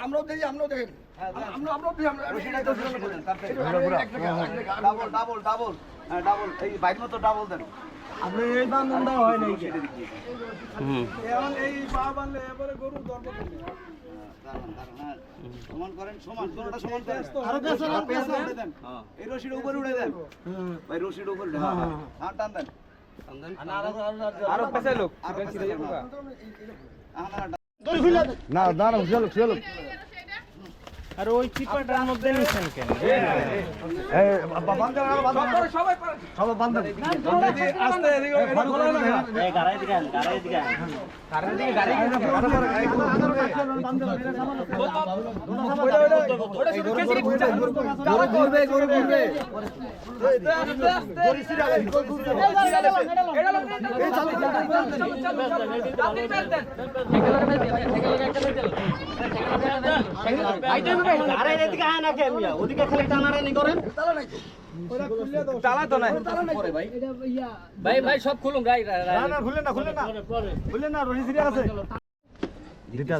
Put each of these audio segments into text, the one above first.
আমরাও দেখি আমরাও দেখেন। আমরা আমরাও ডাবল ডাবল ডাবল। হ্যাঁ ডাবল। এই বাইক মতো ডাবল দেন। আপনি এই বান্ধনটা হয় নাই হুম। এখন এই পা বানলে এবারে গরু দর্ব সমান করেন সমান। দুটোটা সমান করেন। আরও পেছন, পেছন পেছন। দেন। এই রশির উপরে উঠে দেন। ভাই রশির উপরে হ্যাঁ। হ্যাঁ। হ্যাঁ টান দেন। আরও পেছে লোক না দাঁড়া চলো চলো আর ওই চিপাটার মধ্যে নিছেন কেন? এই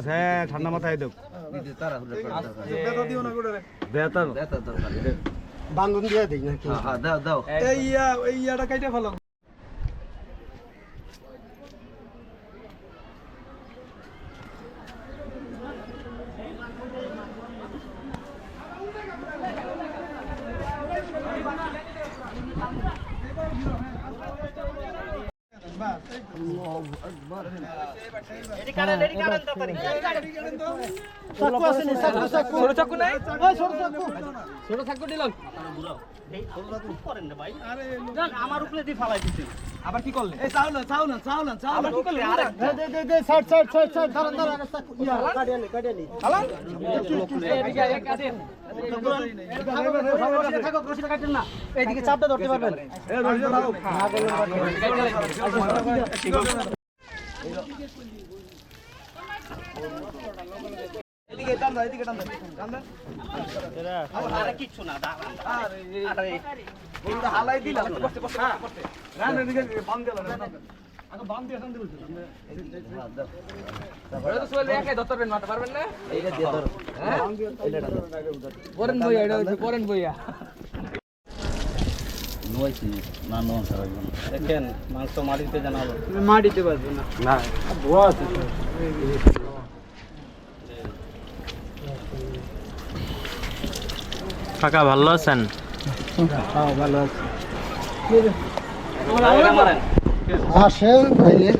হ্যাঁ ঠান্ডা মাথায় দেব দিতে তারা হুলে করে দাও বেতা দিও না করে বেতা দেতা দরকার বান্ধন দিয়ে দেই না এই ইয়া ইয়াটা কাইটা এদিকে কারেন এদিকে কারেন তাড়াতাড়ি ছোট চাকু নাই ছোট থাকো দিলাম করেন না আমার উপরে দিয়ে ফালাই দিচ্ছেন আবার কি করলে এই চাও না চাও না চাও না চাও আবার কি করলেন আরে দে দে দে side side side side yeah এদিকে এক আছে থাকো রশিটা কাটেন না চাপটা এদিকে এদিকে কিচ্ছু না দাঁড়ান আরে গরুটা হালাই দিলাম বসতে বসতে বসতে না না এদিকে না ওটা তো সোলে একাই ধরতে পারবেন না এইটা বইয়া দেখেন মাংস মাটিতে জানাব মাটিতে পারবে না। না ভুয়া আছে কাকা ভালো আছেন? হ্যাঁ ভালো আছে মারেন আসেন ভাইলে।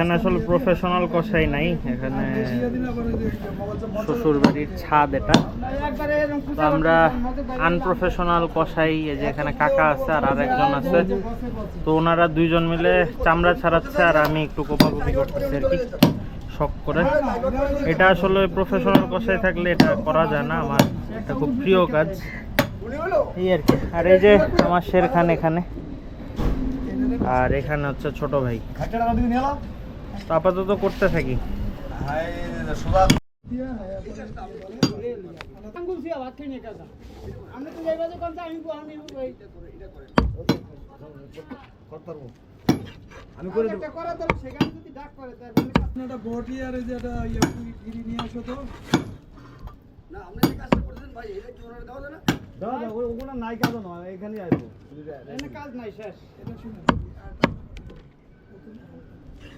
এখানে আসলে প্রফেশনাল কষাই নাই, এখানে শ্বশুর বাড়ির ছাদ এটা। তো আমরা আনপ্রফেশনাল কষাই, এই যে এখানে কাকা আছে আর আরেকজন আছে। তো ওনারা দুইজন মিলে চামড়া ছাড়াচ্ছে আর আমি একটু কোপাকুপি করতেছি আর কি, শখ করে। এটা আসলে প্রফেশনাল কষাই থাকলে এটা করা যায় না, আমার এটা খুব প্রিয় কাজ। এই আর কি, আর এই যে আমার শের খান এখানে। আর এখানে হচ্ছে ছোট ভাই। আপাতত করতে থাকি। হাই সুদা আমি করে দেবো। একটা বটি আর এই যে একটা ইয়ে গিরি নিয়ে আসো তো। না আপনি যে কাজটা করতেছেন ভাই এটা কি ওনারা দেওয়া যায় না? ওগুলো নাই কাজ নয় এখানেই আসব। কাজ নাই শেষ। এটা হালকা হালকা করে হালকা করে এটা তো জোরে মারলে পুরো ঘুরে যাবে না আমি এই জন্য ঘুরে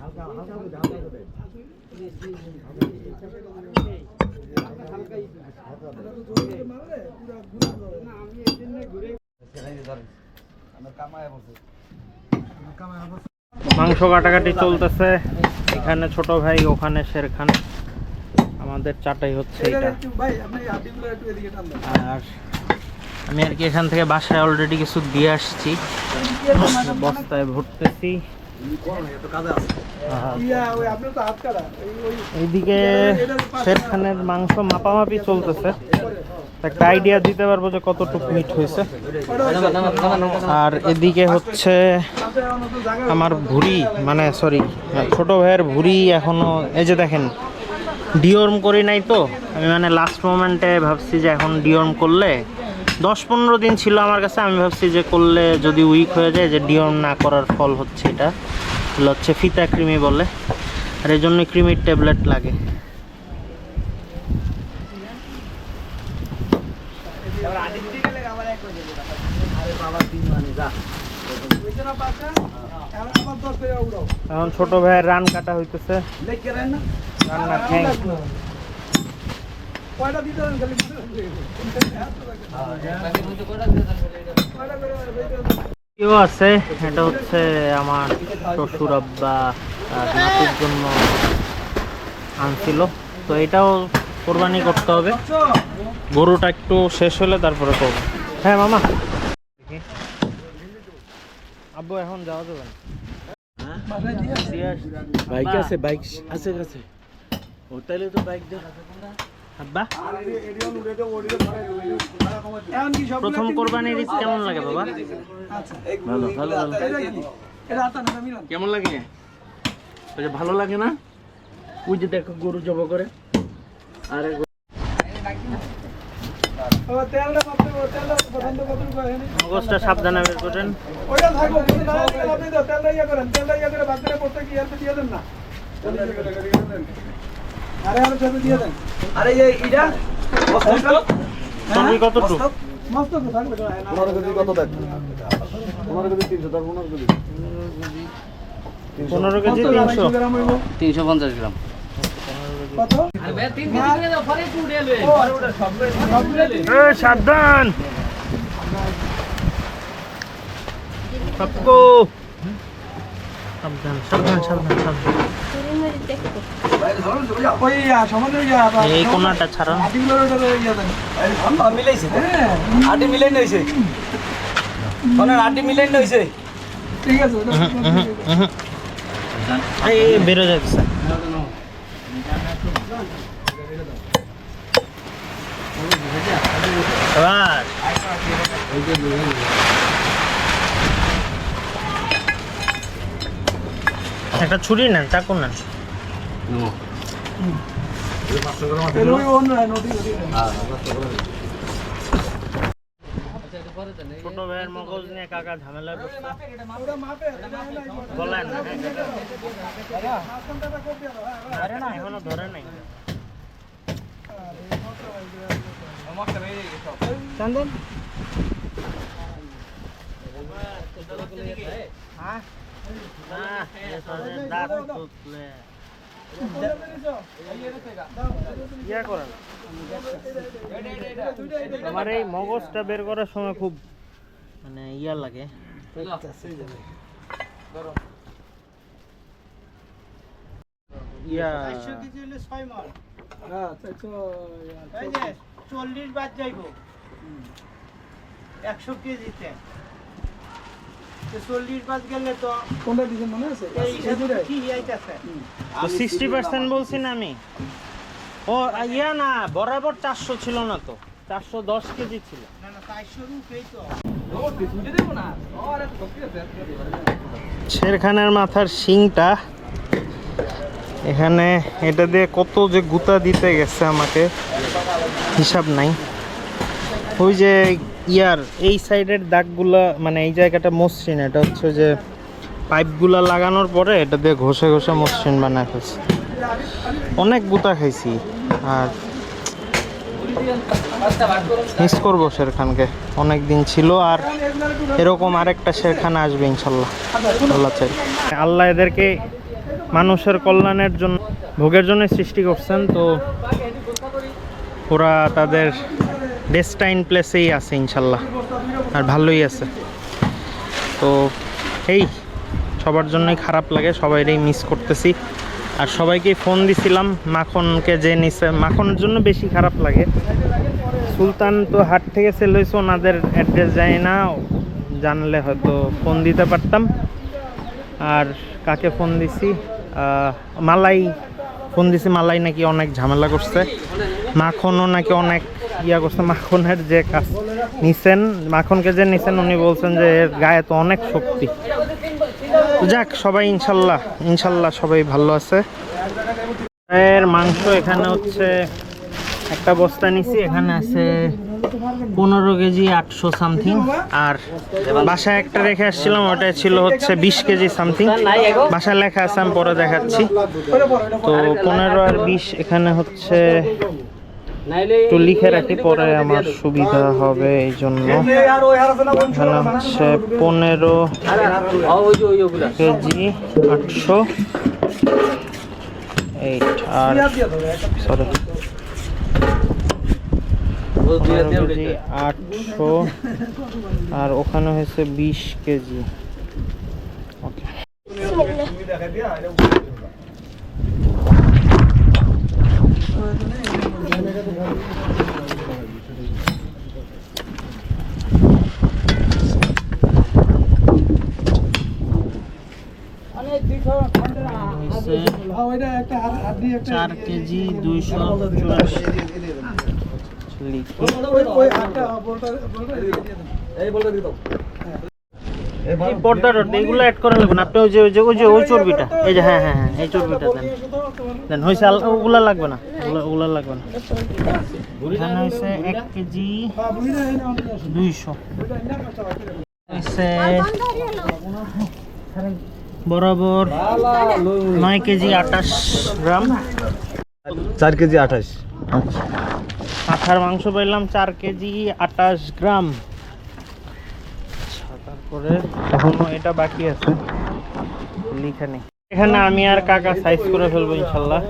মাংস কাটাকাটি চলতেছে। এখানে ছোট ভাই, ওখানে শের খান আমাদের চাটাই হচ্ছে এটা। আর আমি আর কি এখান থেকে বাসায় অলরেডি কিছু দিয়ে আসছি। বস্তায় ভরতেছি। এইদিকে শের খানের মাংস মাপামাপি চলতেছে। একটা আইডিয়া দিতে পারব যে কতটুকু মিট হয়েছে। আর এদিকে হচ্ছে আমার ভুড়ি মানে সরি ছোট ভাইয়ের ভুড়ি এখনও এই যে দেখেন ডিওর্ম করি নাই তো। আমি মানে লাস্ট মোমেন্টে ভাবছি যে এখন ডিওর্ম করলে দশ পনেরো দিন ছিল আমার কাছে আমি ভাবছি যে করলে যদি উইক হয়ে যায় যে ডিওর্ম না করার ফল হচ্ছে এটা। এগুলো হচ্ছে ফিতা ক্রিমি বলে। আর এই জন্য ক্রিমির ট্যাবলেট লাগে। এখন আবার দশ করে উড়াও এখন ছোট ভাইয়ের রান কাটা হইতেছে। রান্না ঠ্যাং। কয়টা দিতে হবে খালি কেউ আছে? এটা হচ্ছে আমার শ্বশুর আব্বা নাতির জন্য আনছিল। তো এটাও কোরবানি করতে হবে। গরুটা একটু শেষ হলে তারপরে করব। হ্যাঁ মামা। আব্বু এখন যাওয়া যাবে না। দিয়ে বাইক আছে বাইক আছে কাছে ও তাইলে তো বাইক দে। আব্বা এখন কি সব প্রথম কোরবানির ঈদ কেমন লাগে বাবা? আচ্ছা। ভালো ভালো ভালো। এটা কি? এটা আতা না মিলন। কেমন লাগে? ওই যে ভালো লাগে না? ওই যে দেখো গরু জব করে। আরে মগজটা সাবধানে বের করেন। ওইটা আর আরে আরে ছবি দিয়ে দেন। আরে এই মস্ত তো থাকবে কেজি কত দেখ কেজি কেজি কেজি গ্রাম? তিনশো। একশো গ্রাম হইবো? তিনশো পঞ্চাশ গ্রাম। কত? ও, সবগুলো এ, সাবধান। এই কোনাটা ছাড়া। মিলাইছে আটি মিলাই নইছে। আটি মিলাই নইছে। ঠিক আছে এই, বেরো যাচ্ছে একটা ছুরি নেন চাকু নেন। হয়, নদী ছোট ভাইয়ের মগজ নিয়ে কাকা ঝামেলা বলেন হ্যাঁ, হ্যাঁ, হ্যাঁ। ধরে না এখনও ধরে নাই চন্দন হ্যাঁ আমার এই মগজটা বের করার সময় খুব মানে ইয়া লাগে। ইয়া, চল্লিশ বাদ যাইব। একশো কেজিতে। চল্লিশ বাদ গেলে তো কোনটা দিছেন মনে আছে? সিক্সটি পার্সেন্ট বলছি না আমি। ও ইয়া না বরাবর চারশো ছিল না তো। চারশো দশ কেজি ছিল। শেরখানের মাথার শিংটা। এখানে এটা দিয়ে কত যে গুতা দিতে গেছে আমাকে হিসাব নাই। ওই যে ইয়ার, এই সাইডের দাগগুলা মানে এই জায়গাটা মসৃণ, এটা হচ্ছে যে পাইপগুলা লাগানোর পরে এটা দিয়ে ঘষে ঘষে মসৃণ বানায় ফেলছে। অনেক গুতা খাইছি, আর মিস করব শেরখানকে। অনেক দিন ছিল, আর এরকম আরেকটা শেরখান আসবে ইনশাল্লাহ। আল্লাহ চাই। আল্লাহ এদেরকে মানুষের কল্যাণের জন্য, ভোগের জন্য সৃষ্টি করছেন, তো ওরা তাদের ডেস্টাইন প্লেসেই আছে ইনশাল্লাহ। আর ভালোই আছে। তো এই, সবার জন্যই খারাপ লাগে, সবাইরই মিস করতেছি। আর সবাইকে ফোন দিছিলাম, মাখনকে যে নিছে, মাখনের জন্য বেশি খারাপ লাগে। সুলতান তো হাট থেকে সেল হয়েছে, ওনাদের অ্যাড্রেস জানি না, জানলে হয়তো ফোন দিতে পারতাম। আর কাকে ফোন দিছি? মালাই ফোন দিছি, মালাই নাকি অনেক ঝামেলা করছে। মাখনও নাকি অনেক ইয়া করছে, মাখনের যে কাজ নিছেন, মাখনকে যে নিছেন, উনি বলছেন যে এর গায়ে তো অনেক শক্তি। যাক, সবাই ইনশাল্লাহ ইনশাল্লাহ সবাই ভালো আছে। এর মাংস এখানে হচ্ছে একটা বস্তা নিছি, এখানে আছে পনেরো কেজি আটশো সামথিং। আর বাসায় একটা রেখে আসছিলাম ওটা ছিল হচ্ছে বিশ কেজি সামথিং। বাসায় লেখা আছে, আমি পরে দেখাচ্ছি। তো পনেরো আর বিশ এখানে হচ্ছে একটু লিখে রাখি পরে আমার সুবিধা হবে এই জন্য হচ্ছে পনেরো কেজি আটশো। এইট আর সরি। কেজি আটশো। আর ওখানে হয়েছে বিশ কেজি। ওকে। হয়েছে চার কেজি দুইশো চুরাশি এই পর্দা টর্দা এগুলো অ্যাড করা লাগবে না। আপনি ওই যে ওই যে ওই যে ওই চর্বিটা। এই যে হ্যাঁ হ্যাঁ হ্যাঁ এই চর্বিটা দেন। দেন হয়েছে ওগুলা লাগবে না। ওগুলা ওগুলা লাগবে না। এখানে হয়েছে এক কেজি দুইশো। হয়েছে বরাবর নয় কেজি আঠাশ গ্রাম। চার কেজি আঠাশ। পাঠার মাংস পাইলাম চার কেজি আটাশ গ্রাম। তারপরে এখনও এটা বাকি আছে। লিখে নেই এখানে আমি আর কাকা সাইজ করে ফেলব ইনশাল্লাহ।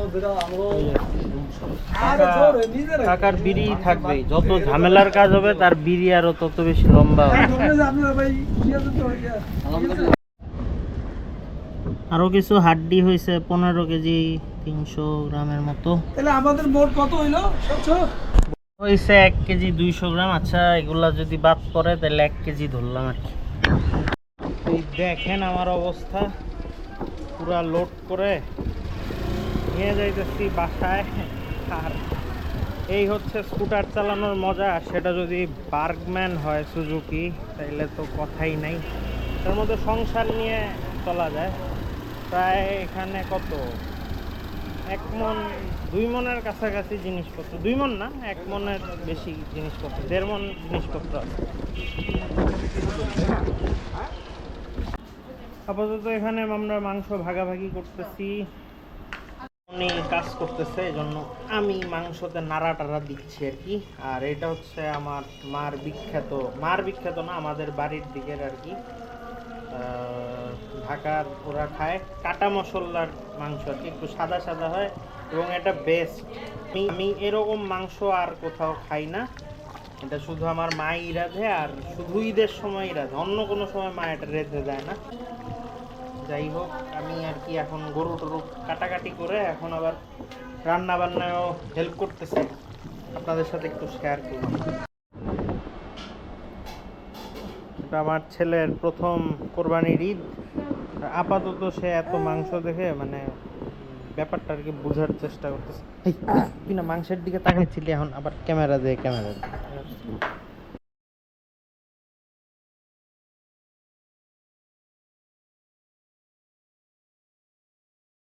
কাকার বিড়ি থাকবে যত ঝামেলার কাজ হবে তার বিড়ি আরও তত বেশি লম্বা হবে। আরও কিছু হাড্ডি হয়েছে পনেরো কেজি তিনশো গ্রামের মতো। তাহলে আমাদের মোট কত হইল? হয়েছে এক কেজি দুইশো গ্রাম। আচ্ছা এগুলা যদি বাদ পড়ে তাহলে এক কেজি ধরলাম আর কি। এই দেখেন আমার অবস্থা। পুরা লোড করে নিয়ে যাইতেছি বাসায়। আর এই হচ্ছে স্কুটার চালানোর মজা। সেটা যদি বার্গম্যান হয় সুজুকি, তাইলে তো কথাই নাই। তার মধ্যে সংসার নিয়ে চলা যায়। প্রায় এখানে কত? এক মন দুই মনের কাছাকাছি জিনিসপত্র, দুই মন না, এক মনের বেশি জিনিসপত্র, দেড় মন জিনিসপত্র আছে। আপাতত এখানে আমরা মাংস ভাগাভাগি করতেছি। উনি কাজ করতেছে এই জন্য আমি মাংসতে নাড়া টাড়া দিচ্ছি আর কি। আর এটা হচ্ছে আমার মার বিখ্যাত মার বিখ্যাত না, আমাদের বাড়ির দিকের আর কি। ঢাকার ওরা খায় কাটা মশলার মাংস আর কি, একটু সাদা সাদা হয়। এবং এটা বেস্ট আমি আমি এরকম মাংস আর কোথাও খাই না। এটা শুধু আমার মাই রাধে আর শুধু ঈদের সময় রাধে। অন্য কোনো সময় মা এটা রেঁধে দেয় না। যাই হোক, আমি আর কি এখন গরু টরু কাটাকাটি করে এখন আবার রান্না বান্নায়ও হেল্প করতেছি। আপনাদের সাথে একটু শেয়ার করব। এটা আমার ছেলের প্রথম কোরবানির ঈদ। আপাতত সে এত মাংস দেখে মানে ব্যাপারটা আর কি বোঝার চেষ্টা করতেছি। তুই না মাংসের দিকে তাকাচ্ছিলি এখন আবার ক্যামেরা দিয়ে ক্যামেরা